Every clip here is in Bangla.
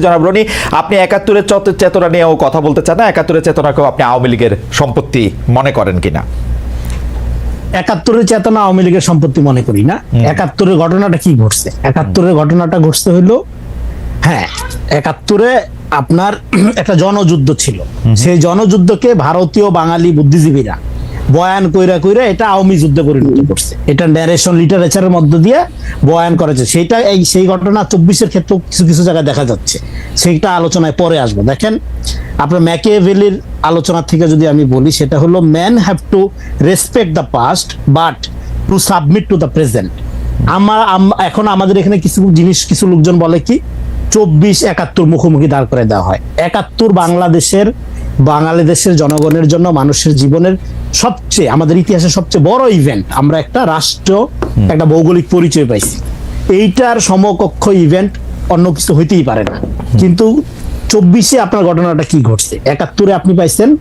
জনাব রনি আপনি একাত্তরের চত- চেতনা নিয়েও কথা বলতে চান না একাত্তরের চেতনাকেও আপনি আওয়ামী লীগের সম্পত্তি মনে করেন কিনা? একাত্তরের চেতনা আওয়ামী লীগের সম্পত্তি মনে করি না। একাত্তরের ঘটনাটা কি ঘটছে? একাত্তরের ঘটনাটা ঘটছে হইল হ্যাঁ একাত্তরে আপনার একটা জনযুদ্ধ ছিল। সেই জনযুদ্ধকে ভারতীয় বাঙালি বুদ্ধিজীবীরা বয়ান কইরা কইরা এটা আওয়ামী যুদ্ধে পরিণত করছে। এটা ন্যারেশন লিটারেচারের মধ্য দিয়ে বয়ান করেছে। সেটা এই, সেই ঘটনা চব্বিশের ক্ষেত্রে কিছু কিছু জায়গায় দেখা যাচ্ছে। সেইটা আলোচনায় পরে আসব। দেখেন, আপনার ম্যাকিয়াভেলির আলোচনা থেকে যদি আমি বলি, সেটা হলো man have to respect the past but to submit to the present আমার এখন আমাদের এখানে কিছু জিনিস, কিছু লোকজন বলে কি, চব্বিশ একাত্তর মুখোমুখি দাঁড় করে দেওয়া হয়। একাত্তর বাংলাদেশের বাংলাদেশের জনগণের জন্য মানুষের জীবনের সবচেয়ে আমাদের ইতিহাসের সবচেয়ে বড় ইভেন্ট আমরা একটা রাষ্ট্র একটা ভৌগোলিক পরিচয় পাইছি। এইটার সমকক্ষ ইভেন্ট অন্য কিছু হইতেই পারে না। কিন্তু চব্বিশে আপনার ঘটনাটা কি ঘটছে? একাত্তরে আপনি পাইছেন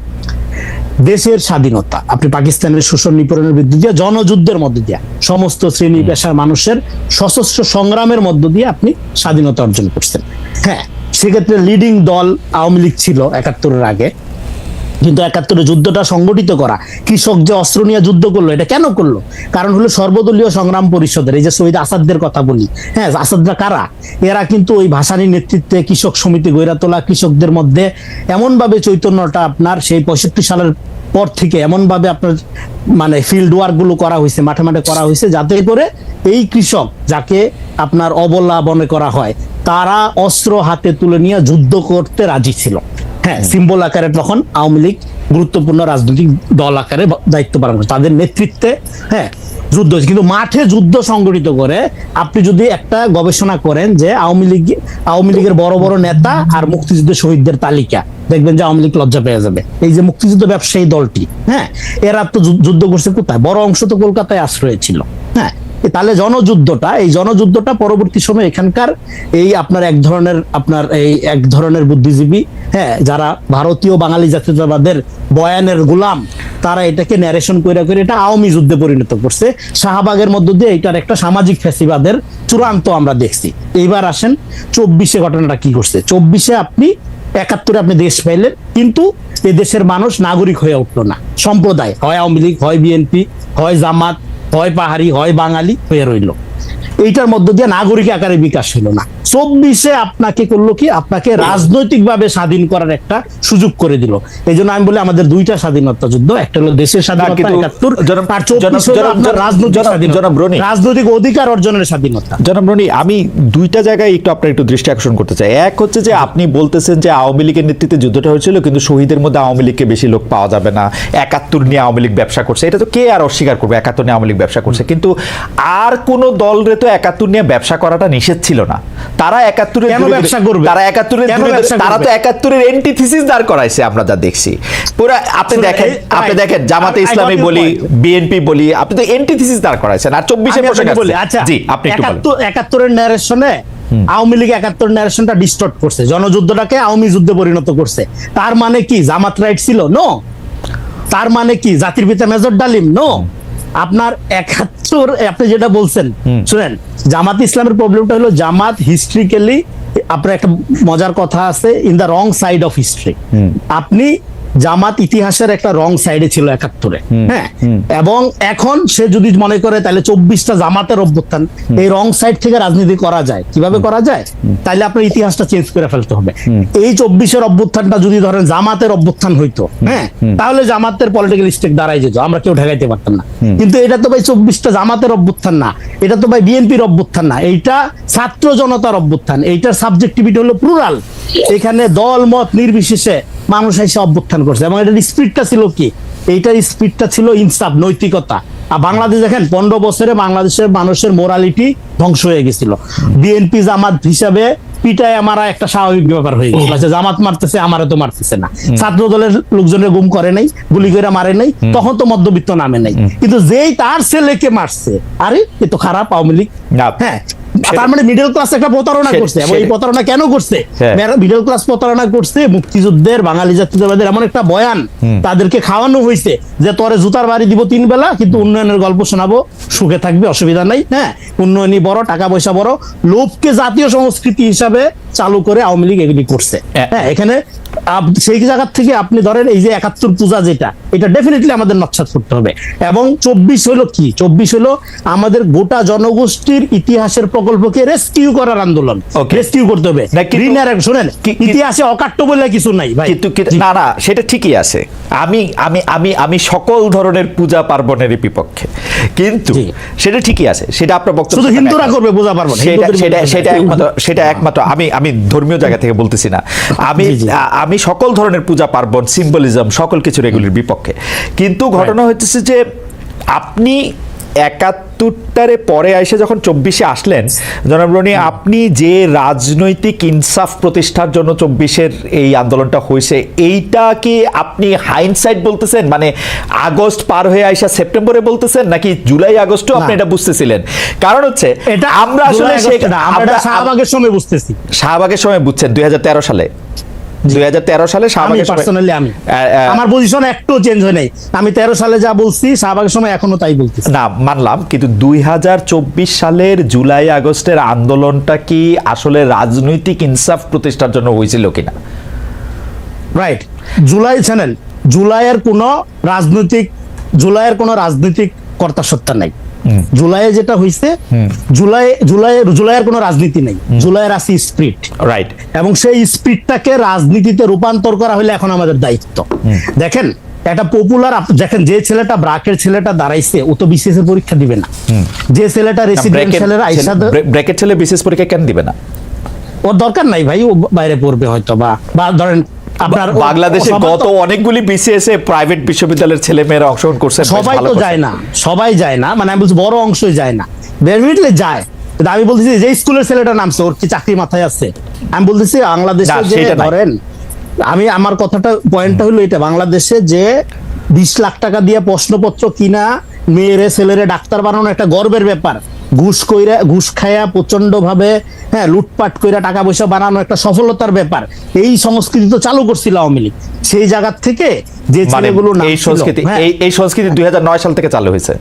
দেশের স্বাধীনতা। আপনি পাকিস্তানের শোষণ নিপীড়নের বিরুদ্ধে দিয়ে জনযুদ্ধের মধ্য দিয়ে সমস্ত শ্রেণি পেশার মানুষের সশস্ত্র সংগ্রামের মধ্য দিয়ে আপনি স্বাধীনতা অর্জন করছেন। হ্যাঁ সেক্ষেত্রে লিডিং দল আওয়ামী লীগ ছিল একাত্তরের আগে। কিন্তু একাত্তরে যুদ্ধটা সংগঠিত করা। কৃষক যে অস্ত্র নিয়ে যুদ্ধ করল, এটা কেন করল? কারণ হলো সর্বদলীয় সংগ্রাম পরিষদের, এই যে শহীদ আসাদদের কথা বলি হ্যাঁ আসাদরা কারা? এরা কিন্তু ওই ভাসানির নেতৃত্বে কৃষক সমিতি গইরা তোলা কৃষকদের মধ্যে এমন ভাবে চৈতন্যটা আপনার সেই পঁয়ষট্টি সালের পর থেকে এমন ভাবে আপনার মানে ফিল্ড ওয়ার্কগুলো করা হয়েছে, মাঠে মাঠে করা হয়েছে, যাতে করে এই কৃষক যাকে আপনার অবলা মনে করা হয়, তারা অস্ত্র হাতে তুলে নিয়ে যুদ্ধ করতে রাজি ছিল। হ্যাঁ সিম্বল আকারে তখন আওয়ামী লীগ গুরুত্বপূর্ণ রাজনৈতিক দল আকারে দায়িত্ব পালন করে। তাদের নেতৃত্বে হ্যাঁ যুদ্ধ। কিন্তু মাঠে যুদ্ধ সংগঠিত করে আপনি যদি একটা গবেষণা করেন যে আওয়ামী লীগ, আওয়ামী লীগের বড় বড় নেতা আর মুক্তিযুদ্ধের শহীদদের তালিকা, দেখবেন যে আওয়ামী লীগ লজ্জা পেয়ে যাবে। এই যে মুক্তিযুদ্ধ ব্যবসায়ী দলটি হ্যাঁ এরা তো যুদ্ধ করছে কোথায়? বড় অংশ তো কলকাতায় আশ্রয় ছিল হ্যাঁ। তাহলে জনযুদ্ধটা, এই জনযুদ্ধটা পরবর্তী সময় এখানকার এই আপনার এক ধরনের, আপনার এই এক ধরনের বুদ্ধিজীবী হ্যাঁ যারা ভারতীয় বাঙালি জাতীয়তাবাদের বয়ানের গোলাম, তারা এটাকে ন্যারেশন করে করে এটা আওয়ামী যুদ্ধে পরিণত করছে। শাহবাগের মধ্য দিয়ে এটার একটা সামাজিক ফ্যাসিবাদের চূড়ান্ত আমরা দেখছি। এইবার আসেন, চব্বিশে ঘটনাটা কি করছে চব্বিশে আপনি, একাত্তরে আপনি দেশ পাইলেন, কিন্তু এই দেশের মানুষ নাগরিক হয়ে উঠল না। সম্প্রদায়, হয় আওয়ামী লীগ, হয় বিএনপি, হয় জামাত হয় পাহাড়ি হয় বাঙালি হয়ে রইল। এইটার মধ্য দিয়ে নাগরিক আকারে বিকাশ হলো না। চব্বিশে আপনাকে করল কি? আপনাকে রাজনৈতিকভাবে স্বাধীন করার একটা সুযোগ করে দিল। এই জন্য আমি বলি আমাদের দুইটা স্বাধীনতা যুদ্ধ একটা হলো দেশের স্বাধীনতা একাত্তর রাজনৈতিক অধিকার অর্জনের স্বাধীনতা। জনাব আমি দুইটা জায়গায় একটু আপনার একটু দৃষ্টি আকর্ষণ করতে চাই। এক হচ্ছে যে আপনি বলতেছেন যে আওয়ামী লীগের নেতৃত্বে যুদ্ধটা হয়েছিল কিন্তু শহীদের মধ্যে আওয়ামী লীগকে বেশি লোক পাওয়া যাবে না। একাত্তর নিয়ে আওয়ামী লীগ ব্যবসা করছে। এটা তো কে আর অস্বীকার করবে? একাত্তর নিয়ে আওয়ামী লীগ ব্যবসা করছে। কিন্তু আর কোন দলরে তো একাত্তর নিয়ে ব্যবসা করাটা নিষেধ ছিল না। তারা একাত্তরের কেন ব্যবসা করবে? তারা একাত্তরের তারা তো? একাত্তরের এন্টিথিসিস দাঁড় করাইছে আমরা যা দেখছি। পুরো আপনি দেখেন আপনি দেখেন জামাতে ইসলামী বলি বিএনপি বলি আপনি তো এন্টিথিসিস দাঁড় করাইছেন আর চব্বিশে পোশাক বলি আচ্ছা জি আপনি একাত্তর একাত্তরের ন্যারেশনে আওয়ামী লীগ একাত্তর ন্যারেশনটা ডিস্টর্ট করছে জনযুদ্ধটাকে আওয়ামী যুদ্ধে পরিণত করছে। তার মানে কি জামাত রাইট ছিল? নো তার মানে কি জাতির পিতা মেজর ডালিম? নো আপনার একাত্তর আপনি যেটা বলছেন শুনেন জামাত ইসলামের প্রবলেমটা হলো জামাত হিস্ট্রিক্যালি আপনার একটা মজার কথা আছে in the wrong side of history আপনি জামাত ইতিহাসের একটা রং সাইডে ছিল একাত্তরে। হ্যাঁ? এবং এখন সে যদি মনে করে তাহলে চব্বিশটা জামাতের অভ্যুত্থান এই রং সাইড থেকে রাজনীতি করা যায়। কীভাবে করা যায়? তাহলে আপনার ইতিহাসটা চেঞ্জ করে ফেলতে হবে। এই চব্বিশের অভ্যুত্থানটা যদি ধরেন জামাতের অভ্যুত্থান হইতো হ্যাঁ? তাহলে জামাতের পলিটিক্যাল স্টেক দাঁড়াই যেত আমরা কেউ ঠেকাইতে পারতাম না। কিন্তু এটা তো ভাই চব্বিশটা জামাতের অভ্যুত্থান না এটা তো ভাই বিএনপির অভ্যুত্থান না। এইটা ছাত্র জনতার অভ্যুত্থান এইটার সাবজেক্টিভিটি হলো প্লুরাল এখানে দল মত নির্বিশেষে মানুষ এসে অভ্যুত্থান করছে। এবং এটার স্পিডটা ছিল কি? এইটার স্পিডটা ছিল ইনসাফ নৈতিকতা। আর বাংলাদেশ দেখেন পনেরো বছরে বাংলাদেশের মানুষের মোরালিটি ধ্বংস হয়ে গেছিল। বিএনপি জামাত হিসাবে পিটায় আমারা একটা স্বাভাবিক ব্যাপার হয়ে গেছিল। আচ্ছা, জামাত মারতেছে আমারে তো মারতেছে না। ছাত্র দলের লোকজনের গুম করে নাই গুলি করে মারে নাই তখন তো মধ্যবিত্ত নামে নাই। কিন্তু যেই তার ছেলেকে মারছে আরে এ তো খারাপ আওয়ামী লীগ। হ্যাঁ। তার মানে মিডল ক্লাস একটা প্রতারণা করছে। এবং এই প্রতারণা কেন করছে? হ্যাঁ। মিডল ক্লাস প্রতারণা করছে মুক্তিযুদ্ধের বাঙালি জাতীয়তাবাদের এমন একটা বয়ান তাদেরকে খাওয়ানো হয়েছে যে তোরে জুতার বাড়ি দিব তিন বেলা কিন্তু উন্নয়নের গল্প শোনাবো সুখে থাকবে অসুবিধা নাই হ্যাঁ? উন্নয়নই বড় টাকা পয়সা বড় লোভকে জাতীয় সংস্কৃতি হিসাবে চালু করে আওয়ামী লীগ এগুলি করছে। হ্যাঁ। এখানে সেই জায়গা থেকে আপনি ধরেন এই যে একাত্তর পূজা যেটা এটা ডেফিনেটলি আমাদের নকশাত করতে হবে। এবং চব্বিশ হলো কি? চব্বিশ হলো আমাদের গোটা জনগোষ্ঠীর ইতিহাসের প্রকল্পকে রেস্কিউ করার আন্দোলন। রেস্কিউ করতে হবে। শোনেন ইতিহাসে অকাট্য বলে কিছু নাই ভাই। না না সেটা ঠিকই আছে। আমি আমি আমি আমি সকল ধরনের পূজা পার্বণের বিপক্ষে। কিন্তু সেটা ঠিকই আছে। সেটা আপনার বক্তব্য শুধু হিন্দুরা করবে পূজা পার্বণ, সেটা সেটা সেটা একমাত্র সেটা একমাত্র আমি আমি ধর্মীয় জায়গা থেকে বলতেছি না। আমি আমি সকল ধরনের পূজা পার্বণ সিম্বলিজম সকল কিছু এগুলির বিপক্ষে। কিন্তু ঘটনা হচ্ছে যে আপনি একাত্তরটারে পরে এসে যখন চব্বিশে আসলেন জনাব রনি আপনি যে রাজনৈতিক ইনসাফ প্রতিষ্ঠার জন্য চব্বিশের এই আন্দোলনটা হয়েছে এইটা কি আপনি হাইনসাইড বলতেছেন? মানে আগস্ট পার হয়ে আইসা সেপ্টেম্বরে বলতেছেন নাকি জুলাই আগস্টও আপনি এটা বুঝতেছিলেন? কারণ হচ্ছে এটা আমরা আসলে শাহবাগের সময় বুঝতেছি। শাহবাগের সময় বুঝছেন দুই হাজার তেরো সালে। দুই সালে আমি পার্সোনালি আমি। আমার পজিশন একটু চেঞ্জ হয় নাই। আমি তেরো সালে যা বলছি শাহবাগের সময় এখনও তাই বলতেছি। না মানলাম কিন্তু দুই সালের জুলাই আগস্টের আন্দোলনটা কি আসলে রাজনৈতিক ইনসাফ প্রতিষ্ঠার জন্য হয়েছিল কিনা? রাইট জুলাই চ্যানেল জুলাইয়ের কোনো রাজনৈতিক জুলাইয়ের কোনো রাজনৈতিক কর্তা সত্তা নাই। জুলাইয়ে যেটা হয়েছে জুলাই জুলাই জুলাইয়ের কোনো রাজনীতি নেই। জুলাইয়ের আছে স্পিরিট রাইট এবং সেই স্পিডটাকে রাজনীতিতে রূপান্তর করা হলে এখন আমাদের দায়িত্ব। দেখেন একটা পপুলার দেখেন যে ছেলেটা ব্রাকের ছেলেটা দাঁড়াইছে ও তো বিসিএস এর পরীক্ষা দিবে না। যে ছেলেটা রেসিডেন্সিয়ালের আইসা ব্র্যাকেট ছেলে বিশেষ পরীক্ষা কেন দিবে না? ওর দরকার নাই ভাই ও বাইরে পড়বে হয়তো বা বা ধরেন আপনার বাংলাদেশে গত অনেকগুলি বিসিএস এ প্রাইভেট বিশ্ববিদ্যালয়ের ছেলে মেয়েরা অংশগ্রহণ করছে সবাই তো যায় না সবাই যায় না মানে আমি বলছি বড় অংশই যায় না। ডেফিনেটলি যায়। কিন্তু আমি বলতেছি যে স্কুলের ছেলেটা নামছে ওর কি চাকরি মাথায় আছে? আমি বলতেছি বাংলাদেশে যে ধরেন আমি আমার কথাটা পয়েন্টটা হলো এটা বাংলাদেশে যে বিশ লাখ টাকা দিয়ে প্রশ্নপত্র কিনা মেয়েরে ছেলেরে ডাক্তার বানানো একটা গর্বের ব্যাপার। ঘুষ কইরা ঘুষ খায়া প্রচণ্ড ভাবে হ্যাঁ লুটপাট কইরা টাকা পয়সা বানানো একটা সফলতার ব্যাপার। এই সংস্কৃতি তো চালু করছিল আওয়ামী লীগ। সেই জায়গা থেকে যে মানে ছেলেগুলো এই সংস্কৃতি হ্যাঁ, এই এই সংস্কৃতি দুই সাল থেকে চালু হয়েছে।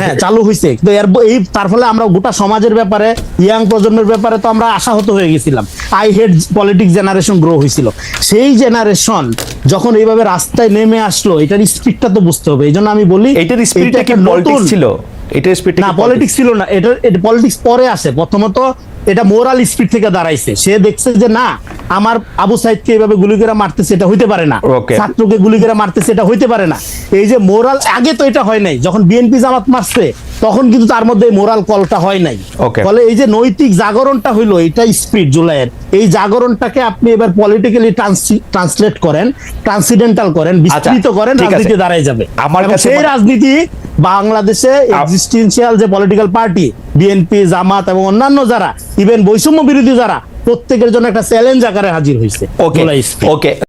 হ্যাঁ চালু হয়েছে কিন্তু এর এই তার ফলে আমরা গোটা সমাজের ব্যাপারে ইয়াং প্রজন্মের ব্যাপারে তো আমরা আশাহত হয়ে গেছিলাম। I hate politics generation grow হয়েছিল সেই জেনারেশন যখন এইভাবে রাস্তায় নেমে আসলো এটার স্পিডটা তো বুঝতে হবে। এই জন্য আমি বলি এটার এইটা কি ছিল? এটার স্পিরিট না পলিটিক্স ছিল না এটা এটা পলিটিক্স পরে আসে। প্রথমত এটা মোরাল স্পিড থেকে দাঁড়াইছে। সে দেখছে যে না আমার আবু সাইদকে এইভাবে গুলি করে মারতেছে এটা হইতে পারে না। ছাত্রকে গুলি করে মারতেছে এটা হইতে পারে না। এই যে মোরাল আগে তো এটা হয় নাই। যখন বিএনপি জামাত মারছে তখন কিন্তু তার মধ্যে মোরাল কলটা হয় নাই। ফলে এই যে নৈতিক জাগরণটা হইল এটা স্পিড জুলাইয়ের। এই জাগরণটাকে আপনি এবার পলিটিক্যালি ট্রান্সলেট করেন ট্রান্সিডেন্টাল করেন বিস্তৃত করেন রাজনীতি দাঁড়ায় যাবে। আমার সেই রাজনীতি বাংলাদেশে এক্সিস্টেন্সিয়াল যে পলিটিক্যাল পার্টি বিএনপি জামাত এবং অন্যান্য যারা ইভেন বৈষম্য বিরোধী যারা প্রত্যেকের জন্য একটা চ্যালেঞ্জ আকারে হাজির হয়েছে। ওকে ওকে